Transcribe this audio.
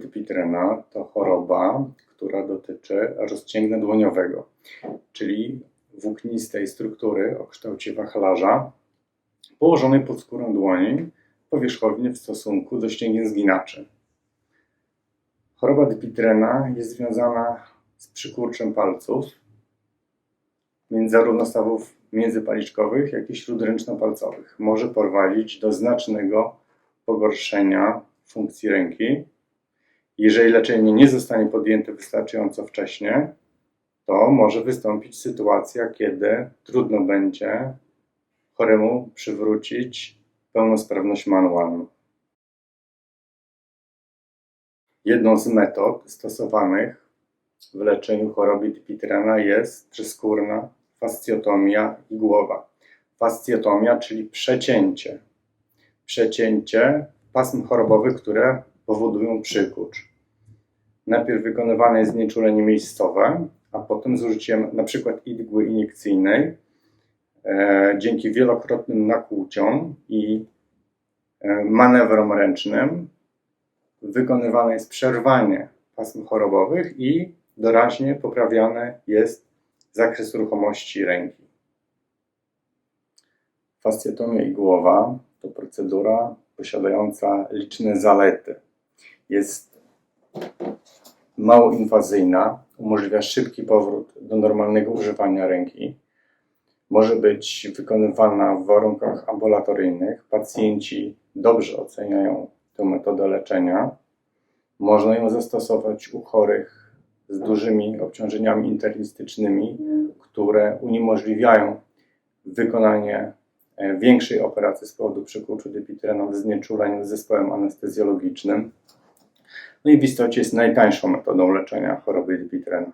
Dupuytrena to choroba, która dotyczy rozcięgna dłoniowego, czyli włóknistej struktury o kształcie wachlarza położonej pod skórą dłoni powierzchownie w stosunku do ścięgien zginaczy. Choroba Dupuytrena jest związana z przykurczem palców, między zarówno stawów międzypaliczkowych, jak i śródręczno-palcowych. Może prowadzić do znacznego pogorszenia funkcji ręki. Jeżeli leczenie nie zostanie podjęte wystarczająco wcześnie, to może wystąpić sytuacja, kiedy trudno będzie choremu przywrócić pełnosprawność manualną. Jedną z metod stosowanych w leczeniu choroby Dupuytrena jest przyskórna fascjotomia igłowa. Fascjotomia, czyli przecięcie. Przecięcie pasm chorobowych, które powodują przykurcz. Najpierw wykonywane jest znieczulenie miejscowe, a potem z użyciem np. igły iniekcyjnej e, dzięki wielokrotnym nakłuciom i e, manewrom ręcznym wykonywane jest przerwanie pasm chorobowych i doraźnie poprawiany jest zakres ruchomości ręki. Fascjotomia igłowa to procedura posiadająca liczne zalety. Jest mało inwazyjna, umożliwia szybki powrót do normalnego używania ręki. Może być wykonywana w warunkach ambulatoryjnych. Pacjenci dobrze oceniają tę metodę leczenia. Można ją zastosować u chorych z dużymi obciążeniami internistycznymi, które uniemożliwiają wykonanie e, większej operacji z powodu przykurczu Dupuytrena w z zespołem anestezjologicznym. No i w istocie jest najtańszą metodą leczenia choroby Dupuytrena.